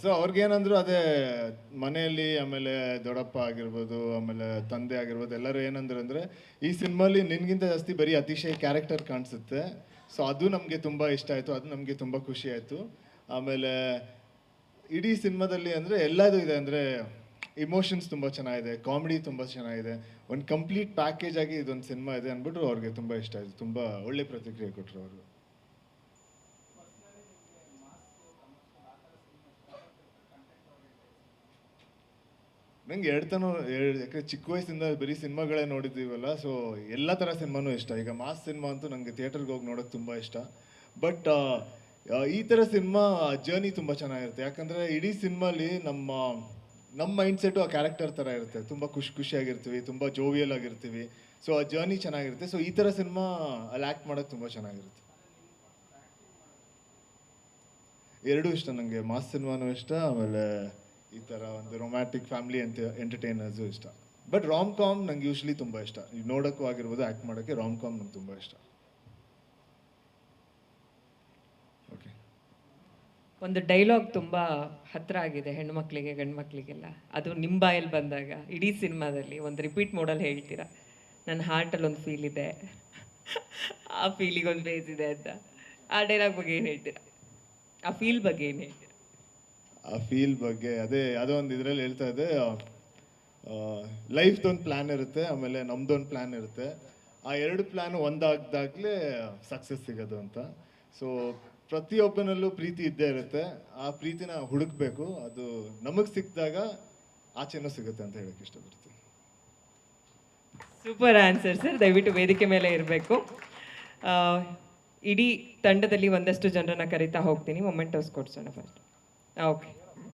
So ಅವ್ರಿಗೇನಂದ್ರು ಅದೇ ಮನೆಯಲ್ಲಿ ಆಮೇಲೆ ದೊಡ್ಡಪ್ಪ ಆಗಿರ್ಬೋದು, ಆಮೇಲೆ ತಂದೆ ಆಗಿರ್ಬೋದು, ಎಲ್ಲರೂ ಏನಂದ್ರು ಅಂದರೆ ಈ ಸಿನಿಮಾಲಿ ನಿನ್ಗಿಂತ ಜಾಸ್ತಿ ಬರೀ ಅತಿಶಯ ಕ್ಯಾರೆಕ್ಟರ್ ಕಾಣಿಸುತ್ತೆ. ಸೊ ಅದು ನಮಗೆ ತುಂಬ ಇಷ್ಟ ಆಯಿತು, ಅದು ನಮಗೆ ತುಂಬ ಖುಷಿ ಆಯಿತು. ಆಮೇಲೆ ಇಡೀ ಸಿನಿಮಾದಲ್ಲಿ ಅಂದರೆ ಎಲ್ಲದೂ ಇದೆ ಅಂದರೆ ಇಮೋಷನ್ಸ್ ತುಂಬ ಚೆನ್ನಾಗಿದೆ ಕಾಮಿಡಿ ತುಂಬ ಚೆನ್ನಾಗಿದೆ. ಒಂದು ಕಂಪ್ಲೀಟ್ ಪ್ಯಾಕೇಜ್ ಆಗಿ ಇದೊಂದು ಸಿನಿಮಾ ಇದೆ ಅಂದ್ಬಿಟ್ಟು ಅವ್ರಿಗೆ ತುಂಬ ಇಷ್ಟ ಆಯಿತು, ತುಂಬ ಒಳ್ಳೆ ಪ್ರತಿಕ್ರಿಯೆ ಕೊಟ್ಟರು ಅವರು. ನಂಗೆ ಎರಡು ತನ ಎರಡು ಯಾಕಂದ್ರೆ ಚಿಕ್ಕ ವಯಸ್ಸಿಂದ ಬರೀ ಸಿನಿಮಾಗಳೇ ನೋಡಿದ್ದೀವಲ್ಲ ಸೊ ಎಲ್ಲ ಥರ ಸಿನಿಮಾನೂ ಇಷ್ಟ. ಈಗ ಮಾಸ್ ಸಿನಿಮಾ ಅಂತೂ ನನಗೆ ಥಿಯೇಟರ್ಗೆ ಹೋಗಿ ನೋಡೋಕೆ ತುಂಬ ಇಷ್ಟ. ಬಟ್ ಈ ಥರ ಸಿನಿಮಾ ಜರ್ನಿ ತುಂಬ ಚೆನ್ನಾಗಿರುತ್ತೆ. ಯಾಕಂದರೆ ಇಡೀ ಸಿನಿಮಾಲಿ ನಮ್ಮ ನಮ್ಮ ಮೈಂಡ್ ಸೆಟ್ಟು ಆ ಕ್ಯಾರೆಕ್ಟರ್ ಥರ ಇರುತ್ತೆ. ತುಂಬ ಖುಷಿ ಖುಷಿಯಾಗಿರ್ತೀವಿ, ತುಂಬ ಜೋವಿಯಲ್ ಆಗಿರ್ತೀವಿ. ಸೊ ಆ ಜರ್ನಿ ಚೆನ್ನಾಗಿರುತ್ತೆ. ಸೊ ಈ ಥರ ಸಿನಿಮಾ ಅಲ್ಲಿ ಆ್ಯಕ್ಟ್ ಮಾಡೋಕ್ಕೆ ತುಂಬ ಚೆನ್ನಾಗಿರುತ್ತೆ. ಎರಡೂ ಇಷ್ಟ ನನಗೆ ಮಾಸ್ ಸಿನಿಮಾನೂ ಇಷ್ಟ, ಆಮೇಲೆ ಈ ಥರ ಒಂದು ರೊಮ್ಯಾಟಿಕ್ ಫ್ಯಾಮಿಲಿ ಅಂತ ಎಂಟರ್ಟೈನರ್ಸು ಇಷ್ಟ. ಬಟ್ ರಾಮ್ ಕಾಮ್ ನಂಗೆ ಯೂಶ್ವಲಿ ತುಂಬ ಇಷ್ಟ. ಈಗ ನೋಡೋಕ್ಕೂ ಆಗಿರ್ಬೋದು ಆ್ಯಕ್ಟ್ ಮಾಡೋಕ್ಕೆ ರಾಮ್ ಕಾಮ್ ನಂಗೆ ತುಂಬ ಇಷ್ಟ. ಓಕೆ ಒಂದು ಡೈಲಾಗ್ ತುಂಬ ಹತ್ತಿರ ಆಗಿದೆ, ಹೆಣ್ಮಕ್ಳಿಗೆ, ಗಂಡ್ಮಕ್ಳಿಗೆಲ್ಲ. ಅದು ನಿಮ್ಮ ಬಾಯಲ್ಲಿ ಬಂದಾಗ, ಇಡೀ ಸಿನಿಮಾದಲ್ಲಿ ಒಂದು ರಿಪೀಟ್ ಮೋಡಲ್ಲಿ ಹೇಳ್ತೀರಾ? ನನ್ನ ಹಾರ್ಟಲ್ಲಿ ಒಂದು ಫೀಲ್ ಇದೆ. ಆ ಫೀಲಿಗೆ ಒಂದು ಬೇಸ್ ಅಂತ. ಆ ಡೈಲಾಗ್ ಬಗ್ಗೆ ಏನು ಹೇಳ್ತೀರಾ? ಆ ಫೀಲ್ ಬಗ್ಗೆ ಏನು ಹೇಳ್ತೀರಾ? ಆ ಫೀಲ್ ಬಗ್ಗೆ. ಅದೇ ಯಾವುದೋ ಒಂದು ಇದರಲ್ಲಿ ಹೇಳ್ತಾ ಇದೆ ಲೈಫ್ದೊಂದು ಪ್ಲ್ಯಾನ್ ಇರುತ್ತೆ, ಆಮೇಲೆ ನಮ್ದೊಂದು ಪ್ಲ್ಯಾನ್ ಇರುತ್ತೆ. ಆ ಎರಡು ಪ್ಲ್ಯಾನ್ ಒಂದಾಗ್ದಾಗಲೇ ಸಕ್ಸಸ್ ಸಿಗೋದು ಅಂತ. ಸೊ ಪ್ರತಿಯೊಬ್ಬನಲ್ಲೂ ಪ್ರೀತಿ ಇದ್ದೇ ಇರುತ್ತೆ. ಆ ಪ್ರೀತಿನ ಹುಡುಕ್ಬೇಕು. ಅದು ನಮಗೆ ಸಿಕ್ಕಿದಾಗ ಆಚೆನೂ ಸಿಗುತ್ತೆ ಅಂತ ಹೇಳಕ್ಕೆ ಇಷ್ಟಪಡ್ತೀನಿ. ಸೂಪರ್ ಆನ್ಸರ್ ಸರ್ ದಯವಿಟ್ಟು ವೇದಿಕೆ ಮೇಲೆ ಇರಬೇಕು. ಇಡೀ ತಂಡದಲ್ಲಿ ಒಂದಷ್ಟು ಜನರನ್ನ ಕರಿತಾ ಹೋಗ್ತೀನಿ. Mementos ಕೊಡ್ಸೋಣ first okay